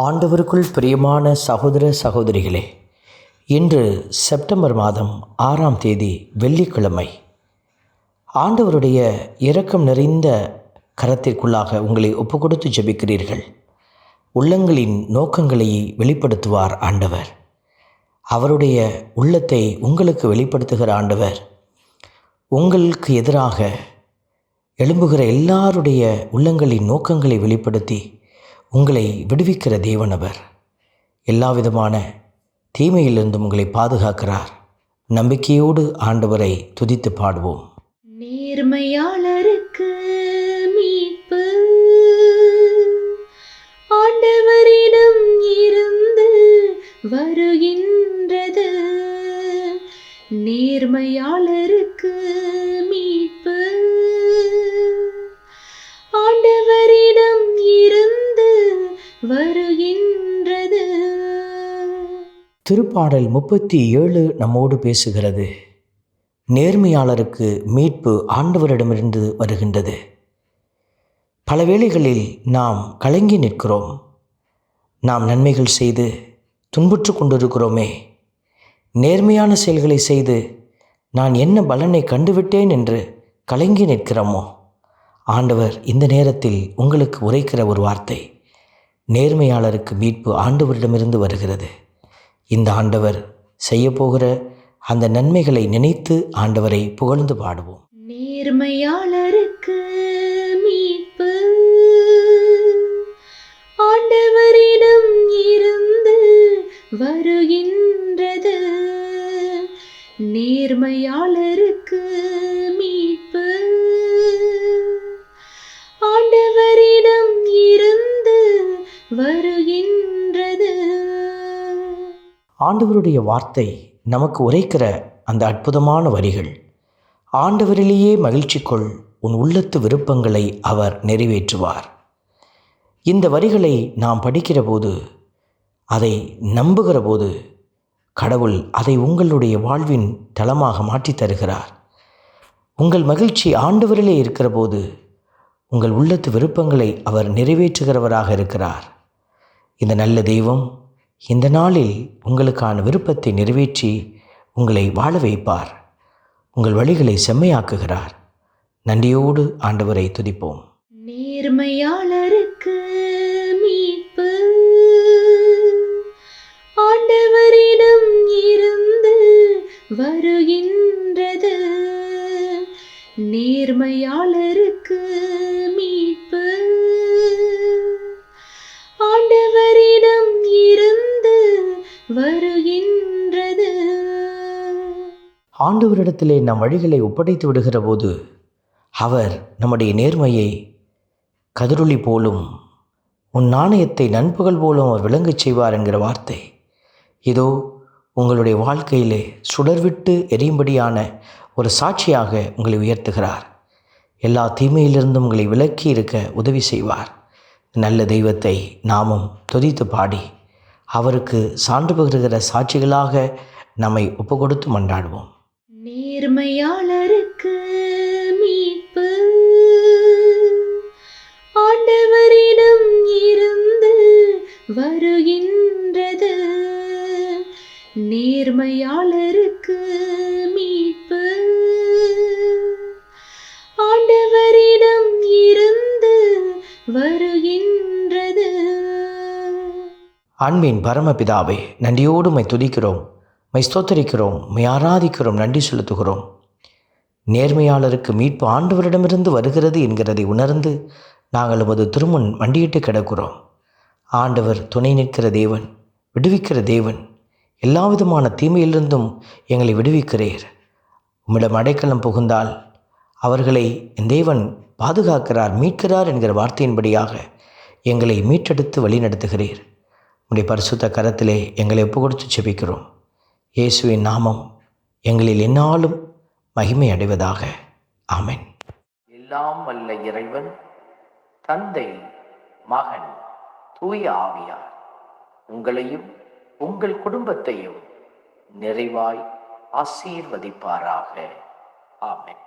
ஆண்டவருக்குள் பிரியமான சகோதர சகோதரிகளே இன்று செப்டம்பர் மாதம் ஆறாம் தேதி வெள்ளிக்கிழமை. ஆண்டவருடைய இரக்கம் நிறைந்த கரத்திற்குள்ளாக உங்களை ஒப்பு கொடுத்து ஜெபிக்கிறீர்கள். உள்ளங்களின் நோக்கங்களை வெளிப்படுத்துவார் ஆண்டவர். அவருடைய உள்ளத்தை உங்களுக்கு வெளிப்படுத்துகிற ஆண்டவர். உங்களுக்கு எதிராக எழும்புகிற எல்லாருடைய உள்ளங்களின் நோக்கங்களை வெளிப்படுத்தி உங்களை விடுவிக்கிற தேவனவர். எல்லா விதமான தீமையிலிருந்தும் உங்களை பாதுகாக்கிறார். நம்பிக்கையோடு ஆண்டவரை துதித்து பாடுவோம். நேர்மையாளருக்கு திருப்பாடல் முப்பத்தி ஏழு நம்மோடு பேசுகிறது. நேர்மையாளருக்கு மீட்பு ஆண்டவரிடமிருந்து வருகின்றது. பல வேளைகளில் நாம் கலங்கி நிற்கிறோம். நாம் நன்மைகள் செய்து துன்புற்று கொண்டிருக்கிறோமே. நேர்மையான செயல்களை செய்து நான் என்ன பலனை கண்டுவிட்டேன் என்று கலங்கி நிற்கிறோமோ? ஆண்டவர் இந்த நேரத்தில் உங்களுக்கு உரைக்கிற ஒரு வார்த்தை. நேர்மையாளருக்கு மீட்பு ஆண்டவரிடமிருந்து வருகிறது. இந்த ஆண்டவர் செய்யப்போகிற அந்த நன்மைகளை நினைத்து ஆண்டவரை புகழ்ந்து பாடுவோம். நேர்மையாளருக்கு மீட்பு. ஆண்டவரிடம் இருந்து வருகின்றது. நேர்மையாளருக்கு மீட்பு. ஆண்டவரிடம் இருந்து வருகின்றது ஆண்டவருடைய வார்த்தை நமக்கு உரைக்கிற அந்த அற்புதமான வரிகள். ஆண்டவரிலேயே மகிழ்ச்சி கொள் உன் உள்ளத்து விருப்பங்களை அவர் நிறைவேற்றுவார். இந்த வரிகளை நாம் படிக்கிற போது அதை நம்புகிற போது கடவுள் அதை உங்களுடைய வாழ்வின் தளமாக மாற்றித் தருகிறார். உங்கள் மகிழ்ச்சி ஆண்டவரிலே இருக்கிற போது உங்கள் உள்ளத்து விருப்பங்களை அவர் நிறைவேற்றுகிறவராக இருக்கிறார். இந்த நல்ல தெய்வம் இந்த நாளில் உங்களுக்கான விருப்பத்தை நிறைவேற்றி உங்களை வாழ வைப்பார். உங்கள் வழிகளை செம்மையாக்குகிறார். நன்றியோடு ஆண்டவரை துதிப்போம். நேர்மையாளருக்கு மீட்பு. ஆண்டவரிடம் இருந்து வருகின்றது. நேர்மையாளருக்கு ஆண்டவரிடத்திலே நம் வழிகளை ஒப்படைத்து விடுகிற போது அவர் நம்முடைய நேர்மையை கதிரொளி போலும் உன் நாணயத்தை நண்பகல் போலும் அவர் விளங்கச் செய்வார் என்கிற வார்த்தை. இதோ உங்களுடைய வாழ்க்கையிலே சுடர்விட்டு எரியும்படியான ஒரு சாட்சியாக உங்களை உயர்த்துகிறார். எல்லா தீமையிலிருந்தும் உங்களை விலக்கி இருக்க உதவி செய்வார். நல்ல தெய்வத்தை நாமும் துதித்து பாடி அவருக்கு சான்று பகிர்கிற சாட்சிகளாக நம்மை ஒப்புக்கொடுத்து மன்றாடுவோம். நேர்மையாளருக்கு மீட்பு. ஆண்டவரிடம் இருந்து வருகின்றது. நேர்மையாளருக்கு மீட்பு. ஆண்டவரிடம் இருந்து வருகின்றது. அன்பின் பரமபிதாவே நன்றியோடு துதிக்கிறோம். மை ஸ்தோத்தரிக்கிறோம் மை ஆராதிக்கிறோம் நன்றி செலுத்துகிறோம். நேர்மையாளருக்கு மீட்பு ஆண்டவரிடமிருந்து வருகிறது என்கிறதை உணர்ந்து நாங்கள் உமது திருமுன் மண்டியிட்டு கிடக்கிறோம். ஆண்டவர் துணை நிற்கிற தேவன் விடுவிக்கிற தேவன் எல்லா விதமான தீமையிலிருந்தும் எங்களை விடுவிக்கிறீர். உம்மிடம் அடைக்கலம் புகுந்தால் அவர்களை என் தேவன் பாதுகாக்கிறார் மீட்கிறார் என்கிற வார்த்தையின்படியாக எங்களை மீட்டெடுத்து வழிநடத்துகிறீர். உடைய பரிசுத்த கரத்திலே எங்களை ஒப்பு கொடுத்து செபிக்கிறோம் இயேசுவின் நாமம் எங்களில் என்னாலும் மகிமை அடைவதாக ஆமேன். எல்லாம் வல்ல இறைவன் தந்தை மகன் தூய ஆவியார் உங்களையும் உங்கள் குடும்பத்தையும் நிறைவாய் ஆசீர்வதிப்பாராக. ஆமேன்.